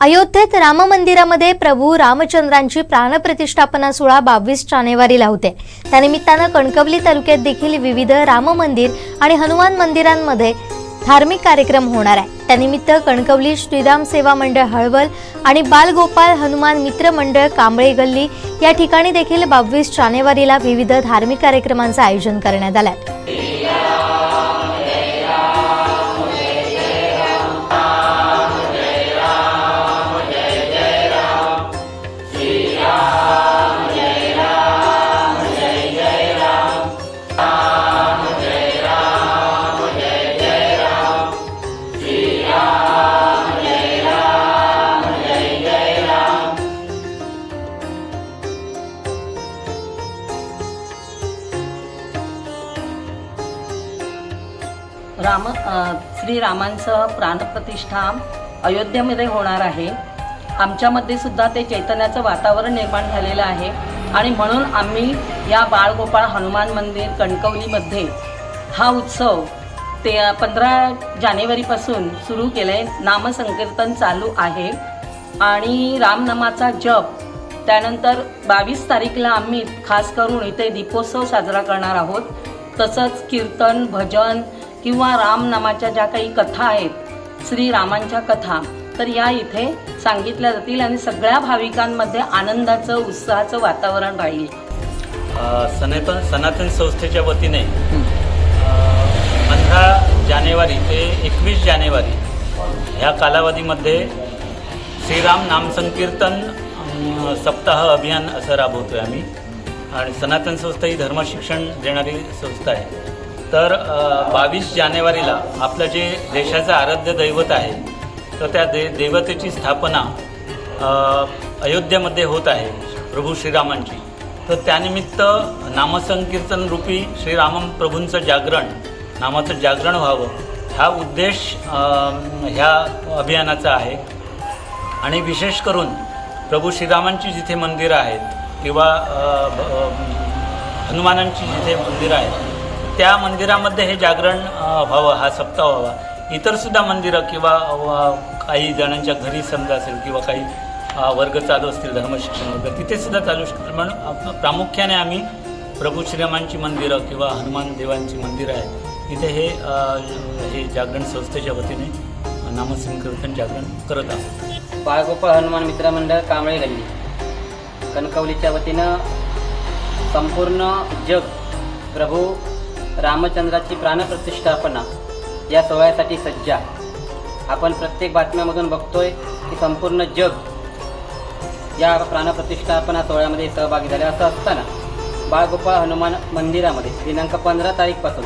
अयोध्येत राम मंदिरामध्ये प्रभू रामचंद्रांची प्राणप्रतिष्ठापना सोहळा बावीस जानेवारीला होते. त्यानिमित्तानं कणकवली तालुक्यात देखील विविध राम मंदिर आणि हनुमान मंदिरांमध्ये धार्मिक कार्यक्रम होणार आहे. त्यानिमित्त कणकवली श्रीराम सेवा मंडळ हळवल आणि बालगोपाल हनुमान मित्र मंडळ कांबळे गल्ली या ठिकाणी देखील बावीस जानेवारीला विविध धार्मिक कार्यक्रमांचं आयोजन करण्यात आलं राम अ, श्रीरामांचं प्राणप्रतिष्ठा अयोध्येमध्ये होणार आहे. आमच्यामध्ये सुद्धा ते चैतन्याचं वातावरण निर्माण झालेलं आहे आणि म्हणून आम्ही या बाळगोपाळ हनुमान मंदिर कणकवलीमध्ये हा उत्सव ते पंधरा जानेवारीपासून सुरू केलं आहे नामसंकीर्तन चालू आहे. आणि रामनामाचा जप त्यानंतर बावीस तारीखला आम्ही खास करून इथे दीपोत्सव साजरा करणार आहोत. तसंच कीर्तन भजन किंवा रामनामाच्या ज्या काही कथा आहेत श्रीरामांच्या कथा तर या इथे सांगितल्या जातील आणि सगळ्या भाविकांमध्ये आनंदाचं उत्साहाचं वातावरण राहील. सनातन सनातन संस्थेच्या वतीने पंधरा जानेवारी ते एकवीस जानेवारी ह्या कालावधीमध्ये श्रीराम नामसंकीर्तन सप्ताह अभियान असं राबवतो आहे आम्ही. आणि सनातन संस्था ही धर्मशिक्षण देणारी संस्था आहे. तर बावीस जानेवारीला आपलं जे देशाचं आराध्य दैवत आहे तर त्या दे देवतेची स्थापना अयोध्येमध्ये होत आहे प्रभू श्रीरामांची. तर त्यानिमित्त नामसंकीर्तन रूपी श्रीराम प्रभूंचं जागरण नामाचं जागरण व्हावं हा उद्देश ह्या अभियानाचा आहे. आणि विशेष करून प्रभू श्रीरामांची जिथे मंदिरं आहेत किंवा हनुमानांची जिथे मंदिरं आहेत त्या मंदिरामध्ये हे जागरण व्हावं हा सप्ताह व्हावा. इतरसुद्धा मंदिरं किंवा काही जणांच्या घरी समजा असेल किंवा काही वर्ग चालू असतील धर्मशिक्षण वर्ग तिथे सुद्धा चालू शकतील म्हणून प्रामुख्याने आम्ही प्रभू श्रीरामांची मंदिरं किंवा हनुमान देवांची मंदिरं आहेत. तिथे हे हे जागरण संस्थेच्या वतीने नामसंकीर्तन जागरण करत आहोत. बाळगोपाळ हनुमान मित्र मंडळ कांबळे गल्ली. कणकवलीच्या वतीनं संपूर्ण जग प्रभू रामचंद्राची प्राणप्रतिष्ठापना या सोहळ्यासाठी सज्ज आहे. आपण प्रत्येक बातम्यामधून बघतोय की संपूर्ण जग या प्राणप्रतिष्ठापना सोहळ्यामध्ये सहभागी झाले असं असताना बाळगोपाळ हनुमान मंदिरामध्ये दिनांक पंधरा तारीखपासून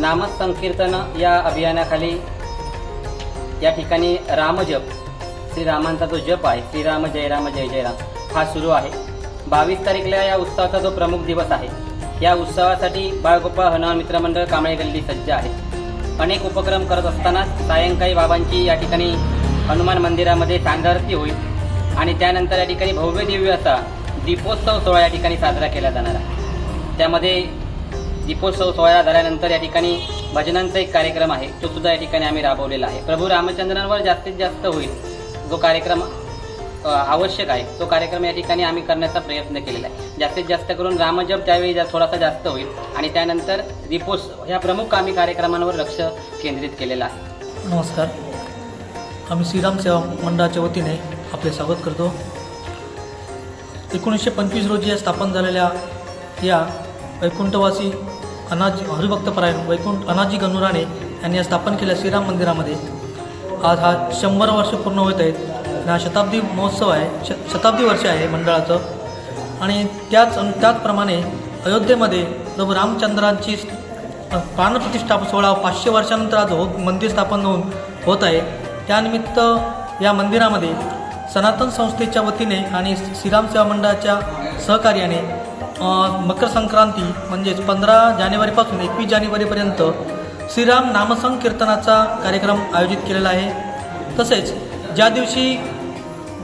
नामसंकीर्तन या अभियानाखाली या ठिकाणी रामजप श्रीरामांचा जो जप आहे श्रीराम जय राम जय जय राम हा सुरू आहे बावीस तारीखला या उत्सवाचा जो प्रमुख दिवस आहे या उत्सवासाठी बाळगोपाळ हनुमान मित्र मंडळ कांबळे गल्ली सज्ज आहे. अनेक उपक्रम करत असताना सायंकाळी बाबांची या ठिकाणी हनुमान मंदिरामध्ये सांगारती होईल आणि त्यानंतर या ठिकाणी भव्य दिव्य असा दीपोत्सव सोहळा या ठिकाणी साजरा केला जाणार आहे. त्यामध्ये दीपोत्सव सोहळा झाल्यानंतर या ठिकाणी भजनांचा एक कार्यक्रम आहे तो सुद्धा या ठिकाणी आम्ही राबवलेला आहे. प्रभू रामचंद्रांवर जास्तीत जास्त होईल. जो कार्यक्रम आवश्यक आहे. तो कार्यक्रम या ठिकाणी आम्ही करण्याचा प्रयत्न केलेला आहे. जास्तीत जास्त करून रामजप त्यावेळी जा थोडासा जास्त होईल आणि त्यानंतर रिपोस ह्या प्रमुख आम्ही कार्यक्रमांवर लक्ष केंद्रित केलेलं आहे. नमस्कार. आम्ही श्रीराम सेवा मंडळाच्या वतीने आपले स्वागत करतो. एकोणीसशे पंचवीस रोजी स्थापन झालेल्या या वैकुंठवासी अनाजी हरिभक्तपरायण वैकुंठ अनाजी गनुराणे यांनी स्थापन केल्या श्रीराम मंदिरामध्ये आज हा शंभर वर्ष पूर्ण होत आहेत. आणि हा शताब्दी महोत्सव आहे श शताब्दी वर्ष आहे मंडळाचं. आणि त्याच त्याचप्रमाणे अयोध्येमध्ये प्रभू रामचंद्रांची प्राणप्रतिष्ठा सोहळा पाचशे वर्षानंतर आज हो मंदिर स्थापन होऊन होत आहे. त्यानिमित्त या मंदिरामध्ये सनातन संस्थेच्या वतीने आणि श्रीराम सेवा मंडळाच्या सहकार्याने मकर संक्रांती म्हणजेच पंधरा जानेवारीपासून एकवीस जानेवारीपर्यंत श्रीराम नामसंकीर्तनाचा कार्यक्रम आयोजित केलेला आहे. तसेच ज्या दिवशी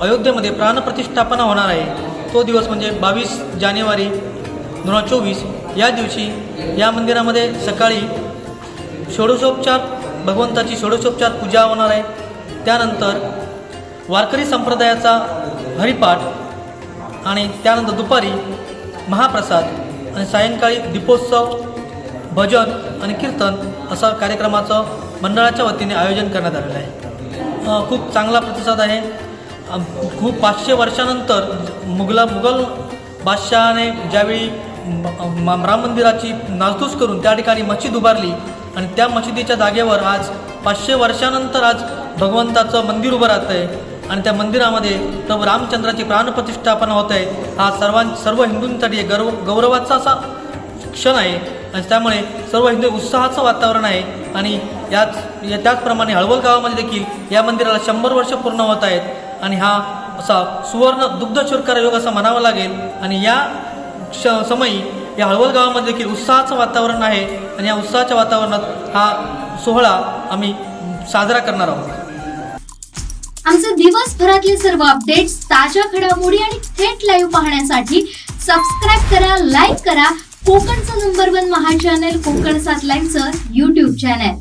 अयोध्येमध्ये प्राणप्रतिष्ठापना होणार आहे. तो दिवस म्हणजे बावीस जानेवारी दोन हजार चोवीस. या दिवशी या मंदिरामध्ये सकाळी षोडशोपचार भगवंताची षोडशोपचार पूजा होणार आहे. त्यानंतर वारकरी संप्रदायाचा हरिपाठ आणि त्यानंतर दुपारी महाप्रसाद आणि सायंकाळी दीपोत्सव भजन आणि कीर्तन असा कार्यक्रमाचं मंडळाच्या वतीने आयोजन करण्यात आलेलं आहे. खूप चांगला प्रतिसाद आहे. खूप पाचशे वर्षानंतर मुघला मुघल बादशहाने ज्यावेळी राम मंदिराची नासधूस करून त्या ठिकाणी मशीद उभारली आणि त्या मशिदीच्या जागेवर आज पाचशे वर्षानंतर आज भगवंताचं मंदिर उभं राहतं आहे आणि त्या मंदिरामध्ये प्रभू रामचंद्राची प्राणप्रतिष्ठापना होत आहे. हा सर्वां सर्व हिंदूंसाठी गर्व गौरवाचा असा क्षण आहे. आणि त्यामुळे सर्व हिंदू उत्साहाचं वातावरण आहे. आणि याच या त्याचप्रमाणे हळवल गावामध्ये देखील या मंदिराला शंभर वर्ष पूर्ण होत आहेत. आणि हा असा सुवर्ण दुग्धशुर्कार योग असा म्हणावा लागेल. आणि या क्ष समयी या हळवल गावामध्ये देखील उत्साहाचं वातावरण आहे. आणि या उत्साहाच्या वातावरणात हा सोहळा आम्ही साजरा करणार आहोत. आमचे दिवसभरातले सर्व अपडेट्स ताज्या घडामोडी आणि थेट लाईव्ह पाहण्यासाठी सबस्क्राईब करा लाईक करा. कोकणचं नंबर वन महा चॅनल कोकण सात लाईव्हचं युट्यूब चॅनल